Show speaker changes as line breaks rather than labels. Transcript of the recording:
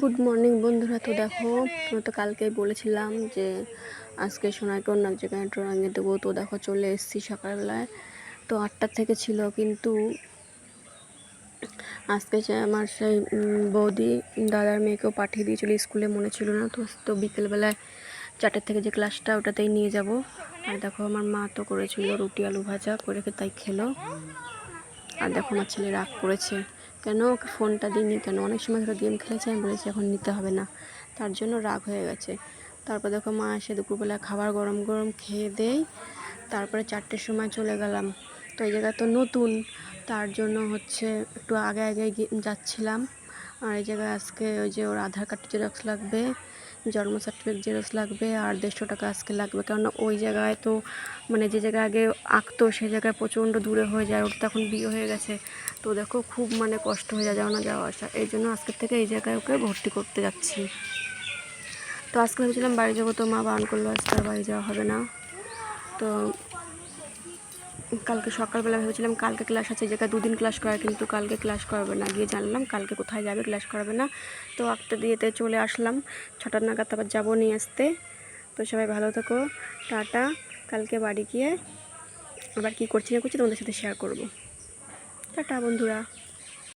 Good morning বন্ধুরা। তো দেখো তো কালকেই বলেছিলাম যে আজকে সোনাইকে অন্য এক জায়গায় ড্রয়িংয়ে দেবো। তো দেখো, চলে এসেছি সকালবেলায়। তো আটটার থেকে ছিল, কিন্তু আজকে যে আমার সেই বৌদি দাদার মেয়েকেও পাঠিয়ে দিয়েছিল, স্কুলে মনে ছিল না। তো তো বিকেলবেলায় চারটের থেকে যে ক্লাসটা, ওটাতেই নিয়ে যাব। আর দেখো, আমার মা তো করেছিল রুটি, আলু ভাজা, করে তাই খেলো। আর দেখো, আমার ছেলে রাগ করেছে। কেন? ওকে ফোনটা দিইনি কেন? অনেক সময় ধরো গেম খেলেছে, আমি বলেছি এখন নিতে হবে না। তার জন্য রাগ হয়ে গেছে। তারপর দেখো মা এসে দুপুরবেলা খাবার গরম গরম খেয়ে দেই। তারপরে চারটের সময় চলে গেলাম। তো এই জায়গা তো নতুন। তার জন্য হচ্ছে একটু আগে আগে যাচ্ছিলাম। আর এই জায়গায় আজকে ওই যে ওর আধার কার্ড জেরক্স লাগবে, জন্ম সার্টিফিকেট জেরক্স লাগবে আর দেড়শো টাকা আজকে লাগবে। কারণ ওই জায়গায় তো মানে যে জায়গায় আগে আঁকতো সেই জায়গায় প্রচণ্ড দূরে হয়ে যায়, ওর তো এখন বিয়ে হয়ে গেছে। তো দেখো খুব মানে কষ্ট হয়ে যায় যাওয়া না যাওয়া আসা। এই জন্য আজকের থেকে এই জায়গায় ওকে ভর্তি করতে যাচ্ছি। তো আজকে ভেবেছিলাম বাড়ি যাব, তো মা বারণ করল আজকে আর বাড়ি যাওয়া হবে না। তো কালকে সকালবেলা ভেবেছিলাম কালকে ক্লাস আছে যে দুদিন ক্লাস করায় কিন্তু কালকে ক্লাস করাবে না, গিয়ে জানলাম কালকে কোথায় যাবে ক্লাস করাবে না। তো একটা দিয়েতে চলে আসলাম ছটার নাগাদ আবার যাব নিয়ে আসতে। তো সবাই ভালো থাকো, টাটা, কালকে বাড়ি গিয়ে আবার কি করছি না করছি তোমাদের সাথে শেয়ার করব। টাটা বন্ধুরা।